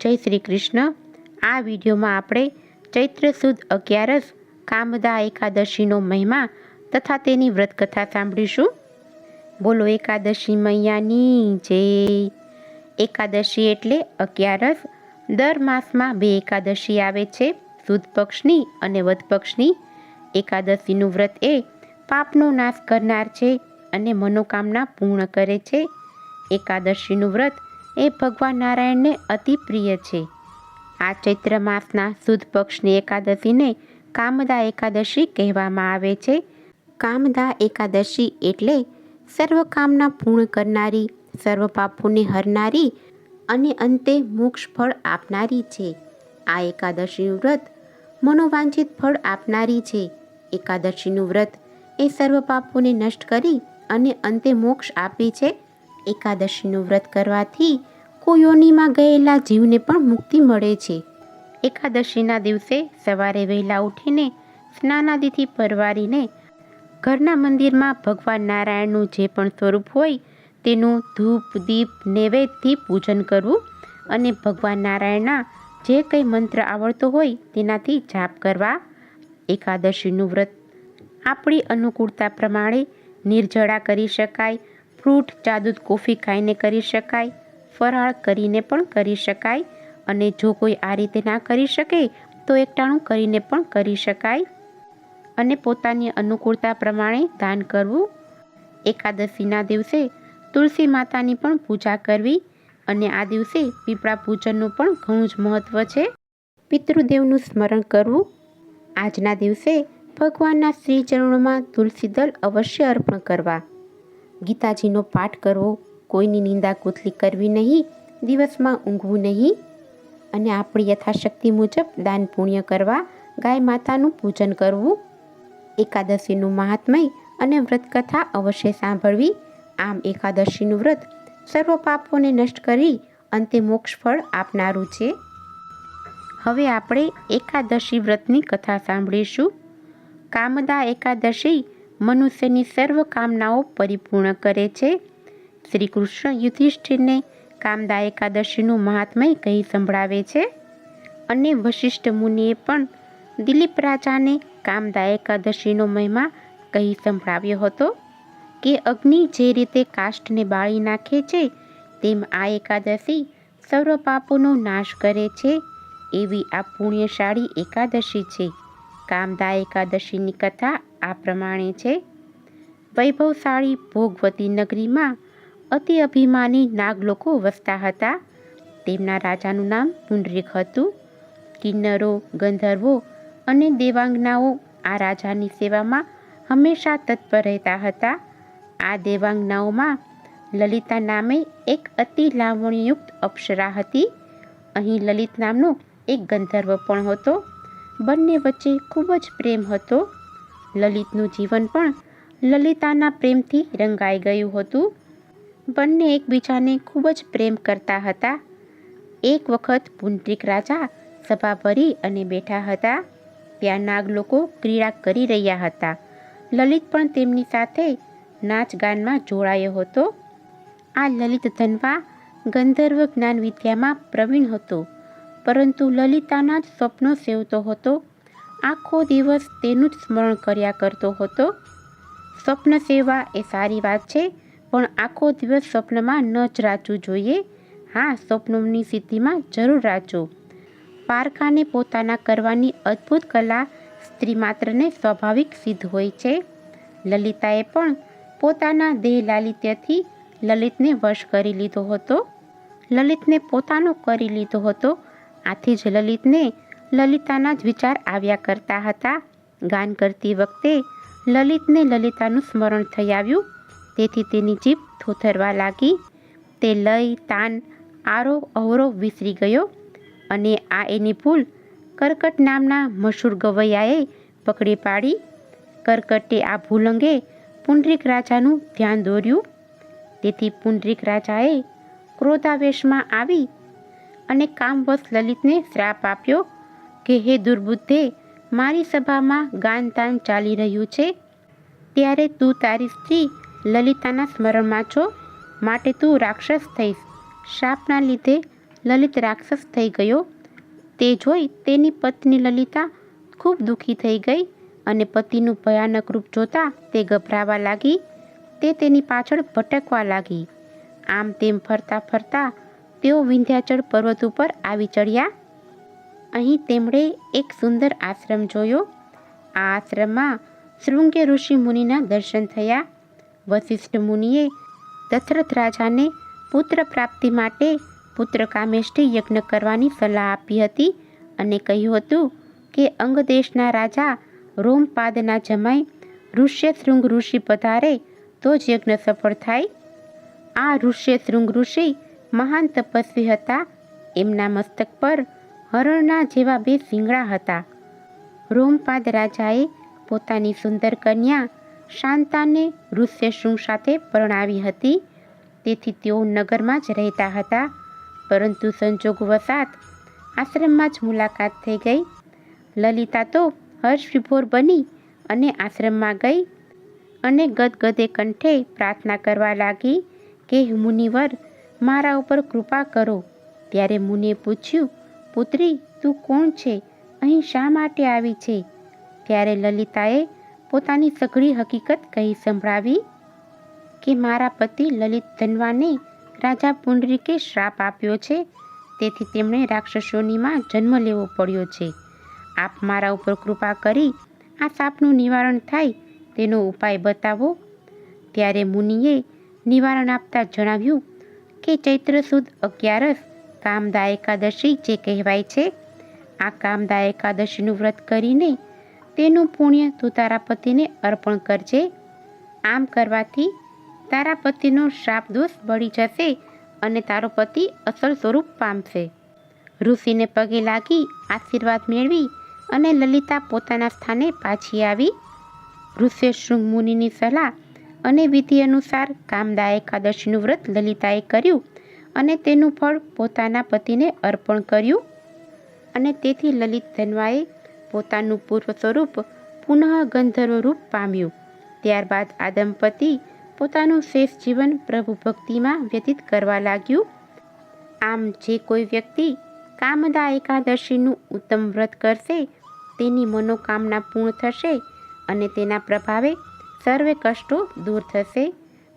જય શ્રી કૃષ્ણ. આ વિડીયોમાં આપણે ચૈત્ર સુદ અગિયારસ કામદા એકાદશીનો મહિમા તથા તેની વ્રતકથા સાંભળીશું. બોલો એકાદશી મૈયાની જય. એકાદશી એટલે અગિયારસ દર માસમાં બે એકાદશી આવે છે, સુદ પક્ષની અને વધ પક્ષની. એકાદશીનું વ્રત એ પાપનો નાશ કરનાર છે અને મનોકામના પૂર્ણ કરે છે. એકાદશીનું વ્રત એ ભગવાન નારાયણને અતિ પ્રિય છે. આ ચૈત્ર માસના સુદ પક્ષની એકાદશીને કામદા એકાદશી કહેવામાં આવે છે. કામદા એકાદશી એટલે સર્વ કામના પૂર્ણ કરનારી, સર્વ પાપોને હરનારી અને અંતે મોક્ષ ફળ આપનારી છે. આ એકાદશીનું વ્રત મનોવાંછિત ફળ આપનારી છે. એકાદશીનું વ્રત એ સર્વ પાપોને નષ્ટ કરી અને અંતે મોક્ષ આપે છે. એકાદશીનું વ્રત કરવાથી કોયોનીમાં ગયેલા જીવને પણ મુક્તિ મળે છે. એકાદશીના દિવસે સવારે વહેલા ઉઠીને સ્નાનાદિથી પરવારીને ઘરના મંદિરમાં ભગવાન નારાયણનું જે પણ સ્વરૂપ હોય તેનું ધૂપ, દીપ, નૈવેદ્યથી પૂજન કરવું અને ભગવાન નારાયણના જે કંઈ મંત્ર આવડતો હોય તેનાથી જાપ કરવા. એકાદશીનું વ્રત આપણી અનુકૂળતા પ્રમાણે નિર્જળા કરી શકાય ફ્રૂટ ચા કોફી ખાઈને કરી શકાય, ફરાળ કરીને પણ કરી શકાય અને જો કોઈ આ રીતે ના કરી શકે, તો એકટાણું કરીને પણ કરી શકાય. અને પોતાની અનુકૂળતા પ્રમાણે દાન કરવું. એકાદશીના દિવસે તુલસી માતાની પણ પૂજા કરવી અને આ દિવસે પીપળા પૂજનનું પણ ઘણું જ મહત્ત્વ છે. પિતૃદેવનું સ્મરણ કરવું. આજના દિવસે ભગવાનના શ્રીચરણોમાં તુલસી દલ અવશ્ય અર્પણ કરવા. ગીતાજીનો પાઠ કરવો, કોઈની નિંદા કુથલી કરવી નહીં, દિવસમાં ઊંઘવું નહીં અને આપણી યથાશક્તિ મુજબ દાન પુણ્ય કરવા, ગાય માતાનું પૂજન કરવું. એકાદશીનું મહાત્મય અને વ્રતકથા અવશ્ય સાંભળવી. આમ એકાદશીનું વ્રત સર્વ પાપોને નષ્ટ કરી અંતે મોક્ષ ફળ આપનારું છે. હવે આપણે એકાદશી વ્રતની કથા સાંભળીશું. કામદા એકાદશી મનુષ્યની સર્વ કામનાઓ પરિપૂર્ણ કરે છે. શ્રી કૃષ્ણ યુધિષ્ઠિરને કામદા એકાદશીનું મહાત્મય કહી સંભળાવે છે. અને વશિષ્ઠ મુનિએ પણ દિલીપ રાજાને કામદા એકાદશીનો મહિમા કહી સંભળાવ્યો હતો કે અગ્નિ જે રીતે કાષ્ઠને બાળી નાખે છે, તેમ આ એકાદશી સર્વ પાપોનો નાશ કરે છે એવી આ પુણ્યશાળી એકાદશી છે. કામદા એકાદશીની કથા આ પ્રમાણે છે. વૈભવશાળી ભોગવતી નગરીમાં અતિ અભિમાની નાગલોકો વસતા હતા. તેમના રાજાનું નામ પુંડરીક હતું. કિન્નરો, ગંધર્વો અને દેવાંગનાઓ આ રાજાની સેવામાં હંમેશા તત્પર રહેતા હતા. આ દેવાંગનાઓમાં લલિતા નામે એક અતિ લાવણ્યયુક્ત અપ્સરા હતી. અહીં લલિત નામનો એક ગંધર્વ પણ હતો. બંને વચ્ચે ખૂબ જ પ્રેમ હતો. લલિતનું જીવન પણ લલિતાના પ્રેમથી રંગાઈ ગયું હતું. બંને એકબીજાને ખૂબ જ પ્રેમ કરતા હતા. એક વખત પુંડરીક રાજા સભા ભરી અને બેઠા હતા. ત્યાં નાગ લોકો ક્રીડા કરી રહ્યા હતા. લલિત પણ તેમની સાથે નાચ ગાનમાં જોડાયો હતો. આ લલિત ધનવા ગંધર્વ જ્ઞાન વિદ્યામાં પ્રવીણ હતો. પરંતુ લલિતાના જ સ્વપ્નો સેવતો હતો. આખો દિવસ તેનું જ સ્મરણ કર્યા કરતો હતો. સ્વપ્ન સેવા એ સારી વાત છે, પણ આખો દિવસ સ્વપ્નમાં ન જ રાચવું જોઈએ. હા, સ્વપ્નની સિદ્ધિમાં જરૂર રાચો. પારકાને પોતાના કરવાની અદ્ભુત કલા સ્ત્રી માત્રને સ્વાભાવિક સિદ્ધ હોય છે. લલિતાએ પણ પોતાના દેહ લાલિત્યથી લલિતને વશ કરી લીધો હતો. લલિતને પોતાનો કરી લીધો હતો. આથી જ લલિતને લલિતાના જ વિચાર આવ્યા કરતા હતા. ગાન કરતી વખતે લલિતને લલિતાનું સ્મરણ થઈ આવ્યું. તેથી તેની જીભ થોથરવા લાગી. તે લય, તાન, આરો, અવરો વિસરી ગયો અને આ એની ભૂલ કરકટ નામના મશહૂર ગવૈયાએ પકડી પાડી. કરકટે આ ભૂલ અંગે પુંડરીક રાજાનું ધ્યાન દોર્યું. તેથી પુંડરીક રાજાએ ક્રોધાવેશમાં આવી અને કામવશ લલિતને શ્રાપ આપ્યો. કે હે દુર્બુદ્ધે, મારી સભામાં ગાન તાન ચાલી રહ્યું છે? ત્યારે તું તારી સ્ત્રી લલિતાના સ્મરણમાં છો? માટે તું રાક્ષસ થઈશ. શાપના લીધે લલિત રાક્ષસ થઈ ગયો. તે જોઈ તેની પત્ની લલિતા ખૂબ દુઃખી થઈ ગઈ અને પતિનું ભયાનક રૂપ જોતા તે ગભરાવા લાગી. તે તેની પાછળ ભટકવા લાગી. આમ તેમ ફરતા ફરતા તેઓ વિંધ્યાચળ પર્વત ઉપર આવી ચડ્યા. અહીં તેમણે એક સુંદર આશ્રમ જોયો. આ આશ્રમમાં શૃંગે ઋષિ મુનિના દર્શન થયા. વશિષ્ઠ મુનિએ દશરથ રાજાને પુત્ર પ્રાપ્તિ માટે પુત્ર કામેષ્ઠી યજ્ઞ કરવાની સલાહ આપી હતી અને કહ્યું હતું કે અંગદેશના રાજા રોમપાદના જમાઈ ઋષ્યશૃંગ ઋષિ પધારે તો જ યજ્ઞ સફળ થાય. આ ઋષ્યશૃંગ ઋષિ મહાન તપસ્વી હતા. એમના મસ્તક પર હરણના જેવા બે શિંગડા હતા. રોમપાદ રાજાએ પોતાની સુંદર કન્યા શાંતાને ઋષ્યશૃંગ સાથે પરણાવી હતી. તેથી તેઓ નગરમાં જ રહેતા હતા. પરંતુ સંજોગવશાત આશ્રમમાં જ મુલાકાત થઈ ગઈ. લલિતા તો હર્ષ વિભોર બની અને આશ્રમમાં ગઈ અને ગદગદે કંઠે પ્રાર્થના કરવા લાગી કે, મુનિવર, મારા ઉપર કૃપા કરો. ત્યારે મુનિએ પૂછ્યું પુત્રી, તું કોણ છે? અહીં શા માટે આવી છે? ત્યારે લલિતાએ પોતાની સઘળી હકીકત કહી સંભળાવી કે મારા પતિ લલિત ધનવાને રાજા પુંડરીકે શ્રાપ આપ્યો છે. તેથી તેમણે રાક્ષસોનીમાં જન્મ લેવો પડ્યો છે. આપ મારા ઉપર કૃપા કરી આ સાપનું નિવારણ થાય, તેનો ઉપાય બતાવો. ત્યારે મુનિએ નિવારણ આપતા જણાવ્યું કે ચૈત્ર સુદ અગિયારસ કામદા એકાદશી જે કહેવાય છે, આ કામદા એકાદશીનું વ્રત કરીને તેનું પુણ્ય તું તારા પતિને અર્પણ કરજે. આમ કરવાથી તારા પતિનો શ્રાપ દોષ બળી જશે અને તારો પતિ અસલ સ્વરૂપ પામશે. ઋષિને પગે લાગી આશીર્વાદ મેળવી અને લલિતા પોતાના સ્થાને પાછી આવી. ઋષ્યશૃંગ મુનિની સલાહ અને વિધિ અનુસાર કામદા એકાદશીનું વ્રત લલિતાએ કર્યું. અને તેનું ફળ પોતાના પતિને અર્પણ કર્યું. અને તેથી લલિત ધનવાએ પોતાનું પૂર્વ સ્વરૂપ પુનઃ ગંધર્વ રૂપ પામ્યું. ત્યારબાદ આ દંપતી પોતાનું શેષ જીવન પ્રભુ ભક્તિમાં વ્યતીત કરવા લાગ્યું. આમ જે કોઈ વ્યક્તિ કામદા એકાદશીનું ઉત્તમ વ્રત કરશે, તેની મનોકામના પૂર્ણ થશે અને તેના પ્રભાવે સર્વે કષ્ટો દૂર થશે.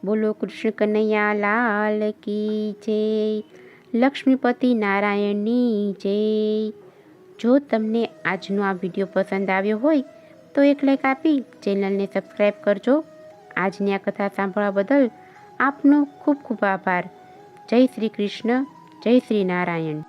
બોલો કૃષ્ણ કનૈયા, લાલ કી જય. લક્ષ્મીપતિ નારાયણની જય. જો તમને આજનો આ વીડિયો પસંદ આવ્યો હોય, તો એક લાઈક આપી ચેનલને સબસ્ક્રાઈબ કરજો. આજની આ કથા સાંભળવા બદલ આપનો ખૂબ ખૂબ આભાર. જય શ્રી કૃષ્ણ, જય શ્રી નારાયણ.